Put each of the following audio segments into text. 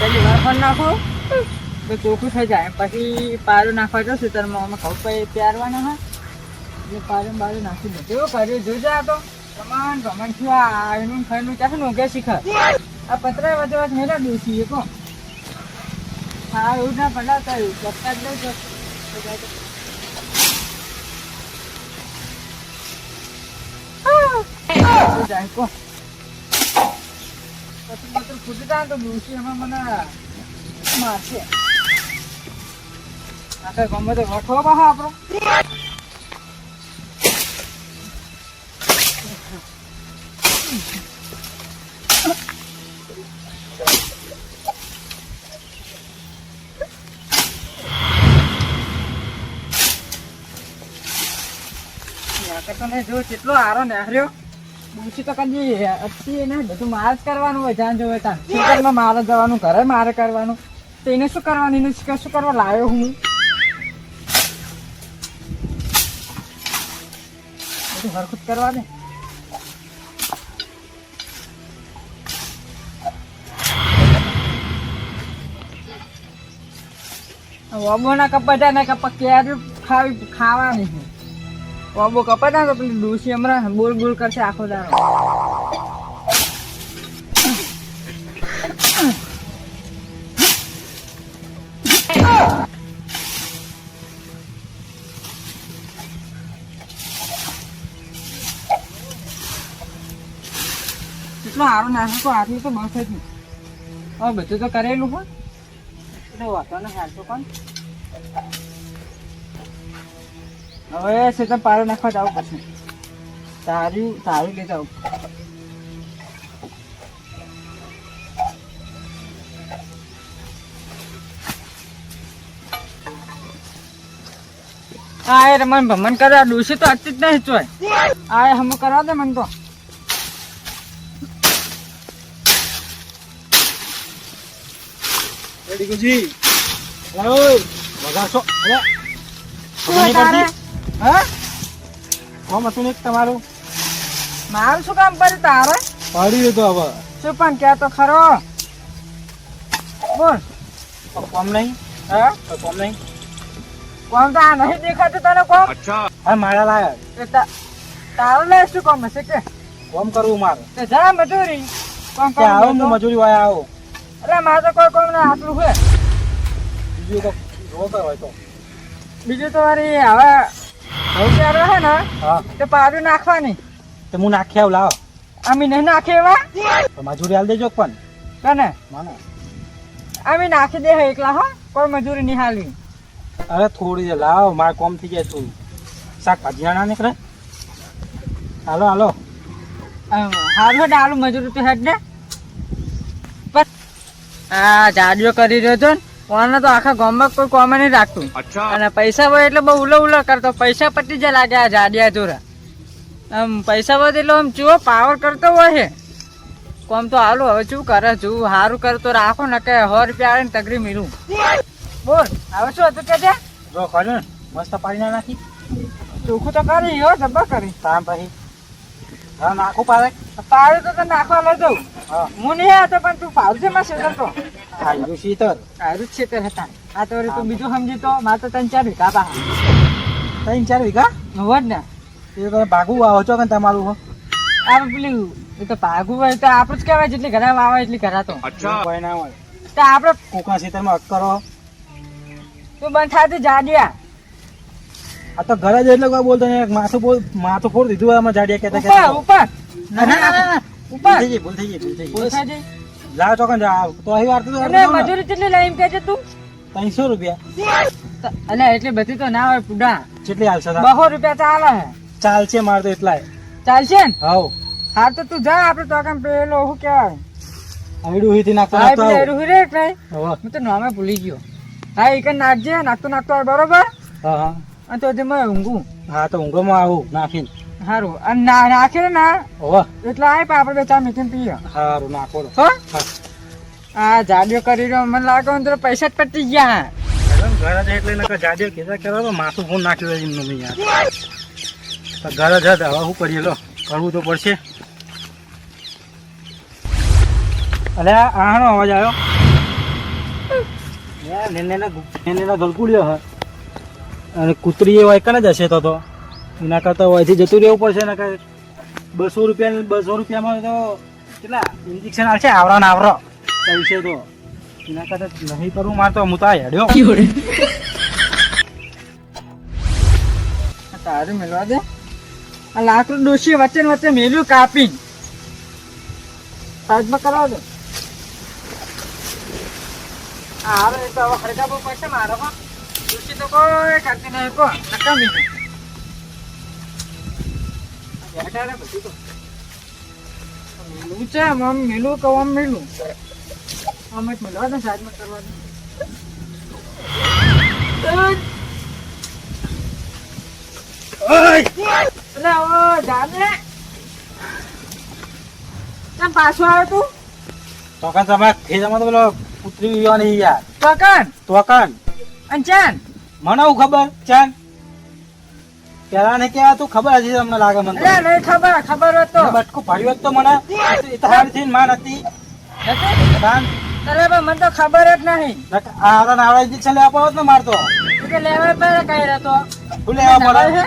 પેલી વાર નાખો તો ચોખ્ખું થઈ જાય પછી પારું નાખવા જશે તરમાં અમે પછી પ્યારવાના હા એટલે પારું બારું નાખી દે કેવું કર્યું તો કમાન કમાન થયું આ એનું ખાઈનું નું કે શીખર આ પતરા વચ્ચે વચ્ચે મેળા એ કો હા એવું ના પડાતા એવું ચપટા જ કો પછી જાય તો આખે ગમે તે વઠો પાહો આપણો. તો ને જો કેટલો આરો નેહર્યો. ડૂસી તો કદી અટકી ને બધું માર જ કરવાનું હોય જ્યાં જોવે ત્યાં ખેતરમાં મારે જવાનું, ઘરે મારે કરવાનું. તો એને શું કરવાનું? એને શું કરવા લાવ્યો હું? બધું હરખું કરવા દે. વબોના કપડા ને કપા કેરી ખાવી ખાવાની છે? વબો કપડા તો પેલી ડૂસી હમણાં બોલ બોલ કરશે આખો દાડો. કેટલો સારો નાસ્તો તો આટલું તો બસ જ હવે બધું તો કરેલું હોય એટલે વાતો ને હાલતો પણ. હવે તો પારો નાખવા જવું પડશે. તારી તારી લઈ જાઉં. હા એ રમણ ભમણ કરવા ડૂસી તો અતી જ નહીં ચોય. આ હમ કરવા દે મને તો. રેડીકુજી ઓય બગાસો અરે હા? કોમ હતું ને તમારું? મારું શું કામ કર્યું તારે? પાડી દીધો હવે. શું પણ કે તો ખરો. બોલ. કોમ નહીં? હા? કોમ નહીં? કોમ તો આ નહીં દેખાતું તને કોમ? હા મારા લાયક. એ તારું લે શું કોમ હશે કે? કોમ કરવું મારે. તે જા મજૂરી. કોમ કે આવો હું મજૂરી વાય આવો. અરે મારે તો કોઈ કોમ ના આટલું છે બીજું તો જોવો હોય તો. બીજું તો હવે ચારો છે ને હા. તે પાડું નાખવાની. તો હું નાખી આવું લાવો. અમે નહીં નાખી એવા? તો મજૂરી હાલ દેજો પણ. તને મને. અમે નાખી દે એકલા હો. કોઈ મજૂરી નહીં હાલવી અરે થોડી છે લાવો મારે કોમ થઈ જાય થોડું. શાકભાજી ના નીકળે. હાલો હાલો. આમ, હેડ આલુ મજૂરી તો હેડ ને બસ આ જાડીઓ કરી રહ્યો છો ને કોને તો આખા ગામમાં કોઈ કોમે નહીં રાખતું. અને પૈસા હોય એટલે બહુ ઉલો ઉલો કરતો. પૈસા પટી જાય લાગે આ જાડિયા જોરા. આમ પૈસા હોય એટલે આમ જુઓ પાવર કરતો હોય છે કોમ તો હાલો હવે શું કરે છું સારું કરતો રાખો ને કે સો રૂપિયા ને તગડી મીરું બોલ હવે શું હતું કે છે? જો ને. મસ્ત પાડી ના નાખી. ચોખ્ખું તો કરી હો જબ્બા કરી. તામ પછી. હા નાખું પાડે. પાડું તો તને નાખવા લઈ દઉં. હું. નહીં આવતો પણ તું ફાવશે માં તો. ખાઈ શીતર સારું શીતળ હતા આ તો તું બીજું સમજી તો મારે તો ત્રણ ચાર વીઘા પા ત્રણ ચાર વીઘા? હોત ને? એ તો ભાગું વાવો છો કે તમારું હો? આ પેલું એ તો ભાગું હોય તો આપણું જ કહેવાય જેટલી ઘરે વાવે એટલી ઘરા તો. કોઈ ના હોય. તો આપણે કોકા સીતરમાં હક કરો. તું બંધ થાતી જાડિયા. આ તો ઘરે જ એટલે કોઈ બોલતો નહીં. માથું બોલ માથું ફોડ દીધું આમાં જાડિયા કહેતા ઉપર ઉપર. ના, ના. ઉપર. ભૂલ થઈ ગઈ ભૂલ થઈ ગઈ. ભૂલ થઈ ગઈ. લાવ ચોકન જા. તો અહીં વાર તો અને મજૂરી કેટલી લઈ એમ કહે છે તું. ત્રણસો રૂપિયા. તો- અલે એટલી બધી તો ના હોય પુડા. કેટલી હાલશે તાર? બસો રૂપિયા ચાલે હે. ચાલશે મારે તો એટલા ચાલશે ને? હાવ. હા તો તું જા આપણે તો કામ પેલો હું કહેવાય? અમીડું હીથી નાખતો નાખતો પેલું આવું. રે એટલે. હું તો નામે ભૂલી ગયો. હા એક નાખજે નાખતો નાખતો બરોબર? હા હા. અને તો જે મેં ઊંઘું. હા તો ઊંઘોમાં આવું નાખીને. સારું અને ના નાખે ને એટલે આય પાપડ બે ચા મીઠીને પીએ. સારું નાખો હો? આ જાડ્યો કરી રહ્યો મને લાગે તો પૈસા જ પટી ગયા. ઘરે જાય એટલે નકર જાડ્યો કીધા કરો તો માથું ફોન નાખી દે એમનું બી યાર. તો ઘરે જ હવે શું કરીએ લો. કરવું તો પડશે. અલે આનો અવાજ આવ્યો? નેનેના ગલકુડિયો હ અને કૂતરી એ વાયકણ જ હશે તો તો. એના કરતાં અહીંથી જતું રહેવું પડશે ને કે બસો રૂપિયા બસો રૂપિયામાં તો કેટલા ઇન્જેક્શન આવશે? આવરા ને આવરો. પૈસે તો એના કરતાં નહીં કરવું મારે તો હું તો હેડ્યો. તારું મેળવા દે. આ લાકડું ડોસી વચ્ચે વચ્ચે મેલ્યું કાપી સાઈડમાં કરાવો દે. આવે તો હવે બહુ પડશે મારામાં. ડોસી તો કોઈ કરતી નહીં કો નકા મીઠું બેઠા રે બધું તો. મેલું છે આમ મેલું કહું આમ મેલું. આમ જ મેળવા દે સાઈડમાં કરવા એટલે હવે જાને. કેમ પાછો આવ્યો તું? તો કાં તમે ખેતરમાં તો પેલો કૂતરી વિવાની યાર. પકડ તો કાન અને ચાન? મને ખબર? ચાન? પેલા ને કેવા તું ખબર હતી તમને લાગે મને નહીં ખબર ખબર હોત તો. બટકું હોત તો મને. એ થી માન હતી. અરે પણ મને તો ખબર જ નહીં. આવડા ને આવડા ઇન્જેક્શન લેવા પડો ને મારતો. કે લેવા પડે કઈ રહેતો શું લેવા પડે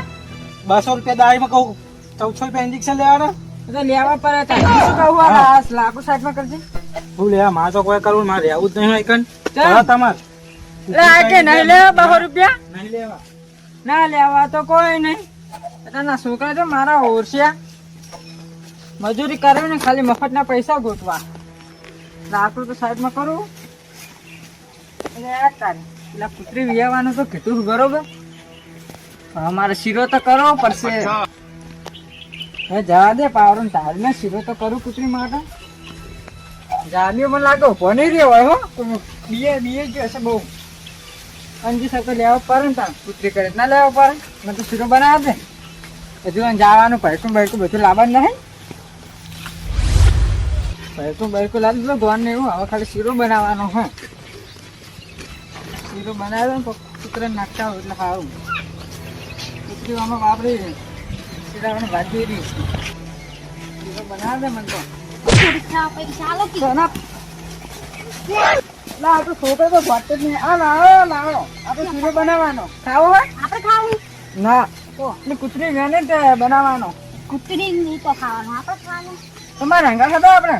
બસો રૂપિયા દાળીમાં કહું. ચૌદસો રૂપિયા ઇન્જેક્શન લેવાના? તો લેવા પડે તારે શું કહું આ લાકુ સાઈડમાં કરજે. શું લેવા મારે તો કોઈ કરવું મારે રહેવું જ નહીં હોય કન તમારે. એટલે આ કે નહીં લેવા બસો રૂપિયા? નહીં લેવા. ના, લેવા તો કોઈ નહીં. તારા છોકરા તો મારા ઓરસ્યા મજૂરી કરવી ને ખાલી મફતના પૈસા ગોતવા. રાખું તો સાઈડમાં કરું. એટલે કુતરી વિયાવાનું તો કીધું બરોબર. મારે શીરો તો કરવો પડશે. હવે જવા દે પાવરો તારીને શીરો તો કરું કુતરી માટે. જામ્યો મને લાગે ઊભો રહ્યો હોય હો. બીએ બીએ ગયો હશે બહુ. અંજી તો લેવા પડે ને તાર કુતરી કરે ના લેવા પડે? મને તો શીરો બનાવ દે હજુ જવાનું પૈસું ભૈકું બધું લાવવાનું નહીં. પૈસું ભૈકું લાવી દીધું ધોન ને એવું હવે ખાલી શીરો બનાવવાનો હે. શીરો બનાવ્યો ને કૂતરા નાખતા હોય એટલે સારું કૂતરી વાપરી વાપરી મને વાંચી રહી શીરો બનાવ દે મને તો. સોના. ના આ તો છોકરો તો ભાત જ નહીં. આ લાવો લાવો. આપણે ચૂરો બનાવવાનો. ખાવો હોય આપણે ખાવું. ના. એટલે કૂતરી વેને તે બનાવવાનો. કૂતરી નહીં તો ખાવાનું. આપણે ખાવાનું. તમારે હંગા ખાતો આપણે?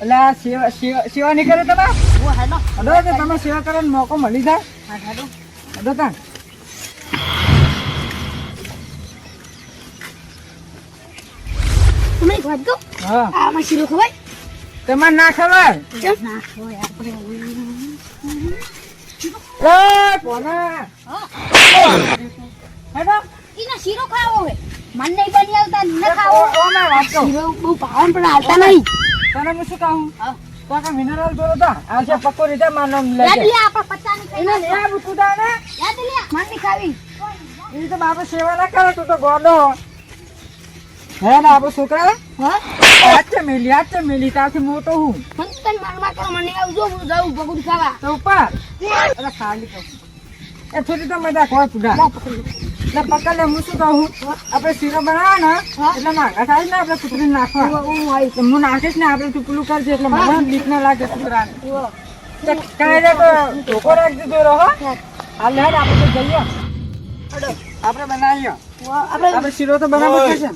એટલે આ સેવા સેવા સેવા નહીં કરે તમે અડો તો તમે સેવા કરવાનો મોકો મળી જાય. હા હેલો. અડો તા તમે એક વાત કહું? હા. આમાં શીરો ખવાય? તમારે ના ખબર ના હા શીરો ખાવો હોય મન નહીં બની આવતા ન ખાવો ના. શીરો બહુ ભાવન પણ હાલતા નહીં તને હું શું કહું હા. તો કે મિનરલ જોડો તા આ છે પક્કો રીતે માનો યાદ લેજે લે આપણે પચાની એને ખાઈ લે બુકુ યાદ લે મન નહીં ખાવી એ તો બાપા સેવા ના કરે તું તો ગોડો હે ને આપણો છોકરા હા છે મેલી છે મેલી ત્યાંથી મોટો હું. મન મારવા માર માર કરો મને આવજો હું જાઉં ભગુડ ખાવા. તો ઉપર. અરે ખાલી કહું એ થોડી તો મજા ખોય પુડા લા પકડી. એટલે પકડ લે હું શું કહું? આપણે શીરો બનાવો ને. એટલે માગા થાય ને આપણે કૂતરી નાખવા. હું આવી. હું નાખીશ ને આપણે ચૂપલું પેલું કરજે એટલે મને બીક ના લાગે કૂતરાને તો કાંઈ રે તો ધોકો રાખી દીધો રહો હાલ હેડ આપણે તો જઈએ. આપણે બનાવીએ. આપણે શીરો તો બનાવવો છે.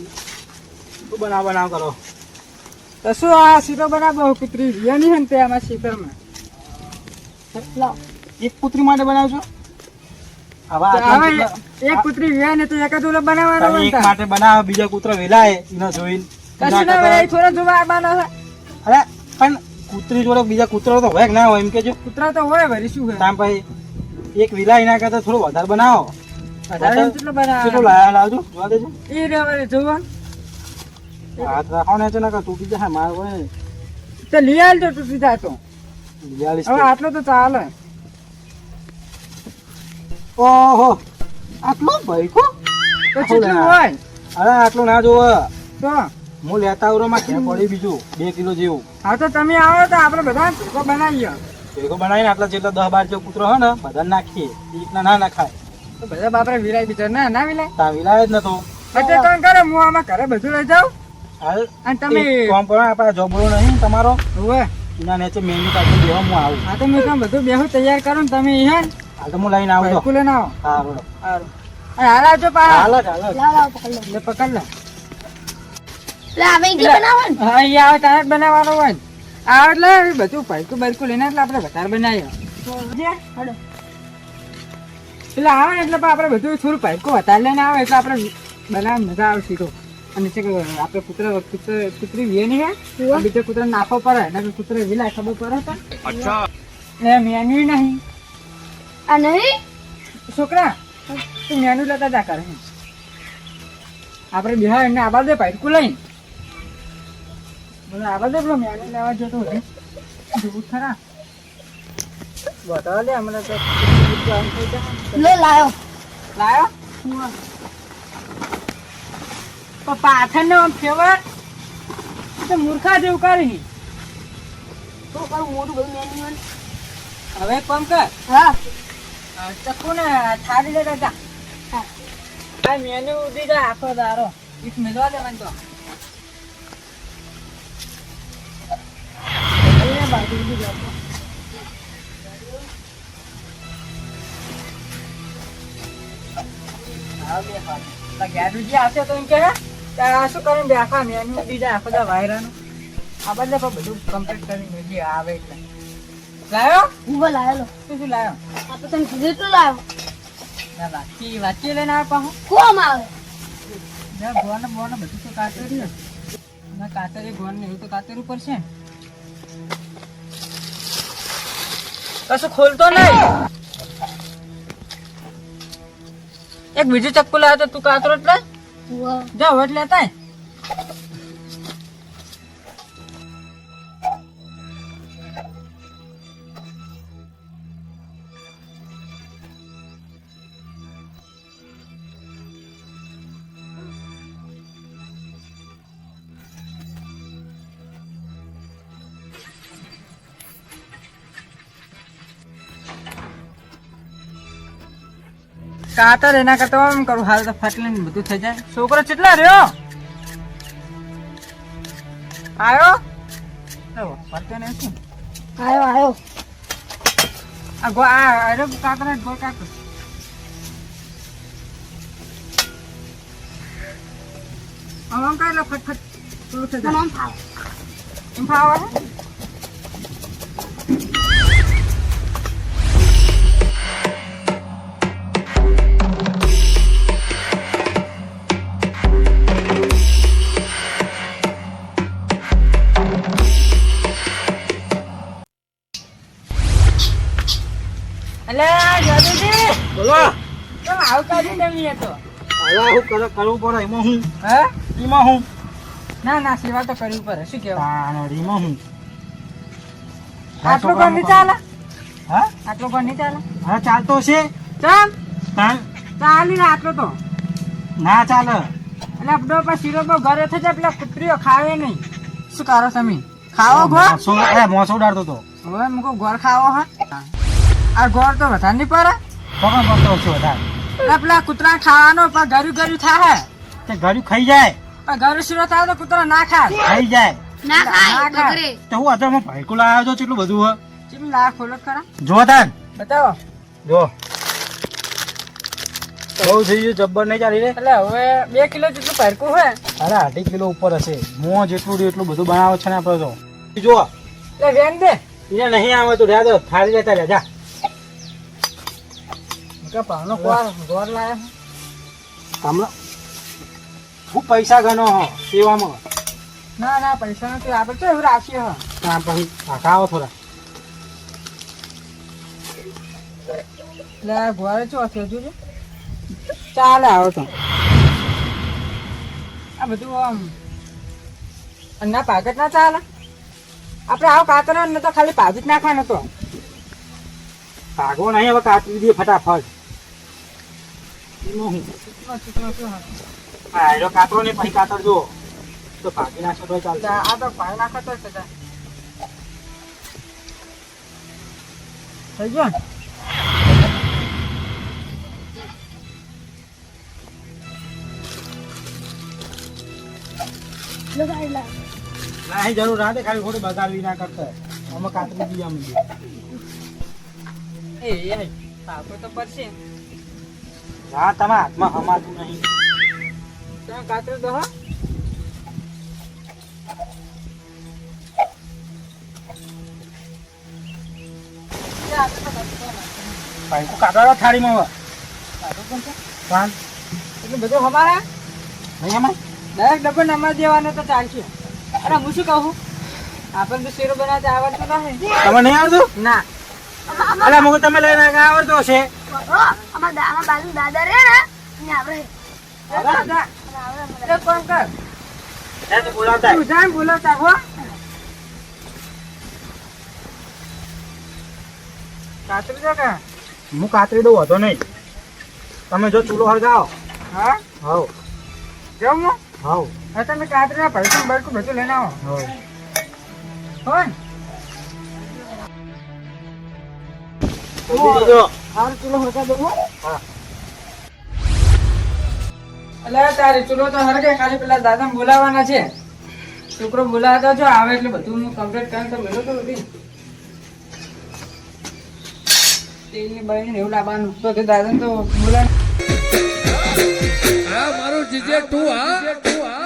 બનાવ બનાવ કરો. તો શું આ શીરો બનાવો? કૂતરી રિયાની હે ને તે આમાં લાવ એક પુત્રી માટે બનાવજો. એક કૂતરી વ્યા ને તો એક જ ઓલો બનાવવાનો એક માટે બનાવ બીજા કૂતરો વેલાય એનો જોઈને કશું ના વેલાય થોડો જોવા આવવાનો અરે પણ કૂતરી જોડે બીજા કૂતરો તો હોય કે ના હોય એમ કેજો કૂતરા તો હોય ભરી શું હોય? તામ ભાઈ એક વિલાય ના કરતા થોડું વધારે બનાવો. વધારે કેટલો બનાવો કેટલો લાવજો જોવા દેજો. એ રે જોવો. હાથ રાખો ને તૂટી જશે મારે તો લઈ આવજો તૂટી જાય તો. હવે આટલો તો ચાલે. ઓહો આટલું ભાઈ તો કેટલું હોય. અરે આટલું ના જોવે તો? હું લેતા આવરો માં ક્યાં પડી બીજું બે કિલો જેવું. હા તો તમે આવો તો આપણે બધા ભેગો બનાવીએ. ભેગો બનાવીને આટલા જેટલા દસ બાર જેવો કૂતરો હોય ને બધા નાખીએ. રીતના ના નાખાય. તો બધા બાપરે વિરાય બીજા ના ના વિલાય? તા વિલાય જ નતો. એટલે કોણ કરે હું આમાં ઘરે બધું લઈ જાઉં. અને તમે કામ કરો આપણા જોબડો નહીં તમારો. હવે. ના નેચે મેન્યુ કાઢી દેવા હું આવું. આ તો મેં કામ બધું બેહું તૈયાર કરો ને તમે હે હાલ તો હું લઈને આવું છું લઈને આવો. હા બોલો સારું હાલ આવજો પા હાલ હાલ. લાવ લાવ પકડ લો. પકડ લે. લે બનાવો હા અહીંયા આવે તારે જ હોય આવે એટલે બધું ભરકું ભરકું લઈને એટલે આપણે વધારે બનાવીએ. એટલે આવે ને એટલે આપણે બધું થોડું ભરકું વધારે લઈને આવે એટલે આપણે બનાવવા મજા આવે સીધો. અને છે કે આપણે કૂતરા કૂતરા કૂતરી વીએ નહીં હે બીજા કૂતરા નાખવો પડે ને કૂતરા વિલાય ખબર પડે તો. અચ્છા. એ મેનુ નહીં. આ નહીં? છોકરા તું મેનુ લેતા જા કરે આપણે બિહાર એને આબાદ દે પાઇટકું લઈને બોલો આબાદ દે પેલો મેનુ લેવા જતો હોય. જોવું ખરા. બતાવ લે હમણાં તો. લાયો. લાયો? તો પાછળ આમ ફેવર તો મૂર્ખા જેવું કરી. તો કરું મોટું બધું મેન્યુ હવે કોમ કર હા. ચક્કુ ને થાળી લે દાદા હા. આ મેનુ ઉડી જાય આખો દારો એક મેળવા દે મને તો. બાજુ ઉડી જાય. ગેરુજી આવશે તો એમ કે શું કરીને બે આખા મેનુ બીજા બધા આખો દા વાયરાનું આ બધા પણ બધું કમ્પ્લીટ કરીને મેજી આવે એટલે. લાયો? ઊભો લાયેલો શું શું લાયો? આ તો તમે કીધું તું લાયો. ના વાંચી વાંચી લઈને આવે પાછું કોમ આવે? ના ગોન બોવાના બધું તો કાતરી ને. ના કાતરી ગોન ને એવું તો કાતરવું પડશે. ને કશું ખોલતો નહીં. એક બીજું ચપ્પુ લાવ્યો તો તું કાતરો એટલે વાહ જા વટ લેતા કાતર એના કરતા એમ કરું હાલ તો ફાટલી ને બધું થઈ જાય. છોકરો કેટલા રહ્યો? આવ્યો ફરતો નહીં શું? આયો આયો. આ ગો આ અરે કાતર ગો કાતર. આમ કાઢ લો ફટફટ થઈ જાય. એમ ફાવે કાઢી એ તો? હવે હું કરે- કરવું પડે એમાં હું? હે? એમાં હું? ના ના સેવા તો કરવી પડે. શું તાણ એમાં હું? આટલું પણ નહીં ચાલે? હા? આટલું પણ નહીં ચાલે? હા ચાલતો છે. ચાલ. ચાલી ને આટલો તો. ના ચાલે. એટલે આપડો પણ શીરો બહુ ઘરે થઈ જાય પેલા કુતરીઓ ખાવે નહીં. શું કરો તમે? ખાવો મોસો એ મોસો ઉડાડતો તો હવે મુકો ગોળ ખાવો હા? આ ગોળ તો વધારે નહીં પડે. પકડ પડતો છે વધારે. પેલા કૂતરા ખાવાનો પણ ગરું ગરું થાય તે ઘડી ખાઈ જાય. પણ ગરું શીરો થાય તો કૂતરો ના ખાય. ખાઈ જાય. ના ખાય. બગડે. તો હું અત્યારે ભાઈકુલ આવ્યો છો કેટલું બધું હે? ચીમ લા ખોલો ખરા. જો તાન. બતાવો. જો બહુ થઈ ગયું જબ્બર નહીં ચાલી રે. એટલે હવે બે કિલો જેટલું ભરકું હોય અરે અઢી કિલો ઉપર હશે. મોં જેટલું એટલું બધું બનાવે છે ને આપણે તો. જો એટલે વેન દે. એને નહીં આવે તો રહ્યા દો થાળી લેતા રહ્યા જા. કે પાવનો ગોળ ગોળ લાયા હમણાં હું પૈસા ગણો હો સેવામાં. ના ના પૈસા નથી આપણે તો એવું રાખીએ હા. હા પછી હા, આવો થોડા એટલે આ ગોળ ચો છે ચાલે આવો તો. આ બધું આમ ના પાકેટ ના ચાલે. આપણે આવો કાતર ને તો ખાલી પાજી જ નાખવાનો તો. ભાગો નહીં હવે કાતરી દઈએ ફટાફટ. હું કાતરો ને પછી કાતર જો તો ભાગી નાખશો તો ચાલશે. આ તો પાણી નાખો તો થઈ ગયો ને? જરૂર રાતે ખાલી ખોટી બગાડવી ના કરતા. અમે કાતરી બી આમ એ પાકો તો પડશે. હા તમારા હાથમાં હમાતું નહીં. તમે કાતરું દો હા પાઇકો કાઢવા થાળીમાં હવે. એટલે બધું હમારા? નહીં અમાર દરેક ડબ્બો નંબર દેવાનો તો ચાલશે. અરે હું શું કહું આપણને તો શેરો બનાવતા આવડતું નથી. તમે નહીં આવતું ના. અલા મુકે તમે લઈને આવડતો હશે. અમાર દા અમાર બાજુ દાદા રે ને ને આપણે દાદા, એક કર? એ બોલાવતા તું જાય બોલાવતા હો. કાતરું છે કે? હું કાતરી દઉં હતો નહીં. તમે જો ચૂલો હળગાવો. હા? હાવ. જાઉં હું? હાવ. તમે કાતરા ભરતું બરકું બધું લઈને આવો. હો તારે ચૂલો તો હરગે ખાલી પેલા દાદા બોલાવાના છે. છોકરો બોલાવતો જો આવે એટલે બધું હું કમ્પ્લીટ કરીને તો મેળો તો બધી તેલની બળીને એવું લાવવાનું. તો કે દાદાને તો મારું જીજે તું હા.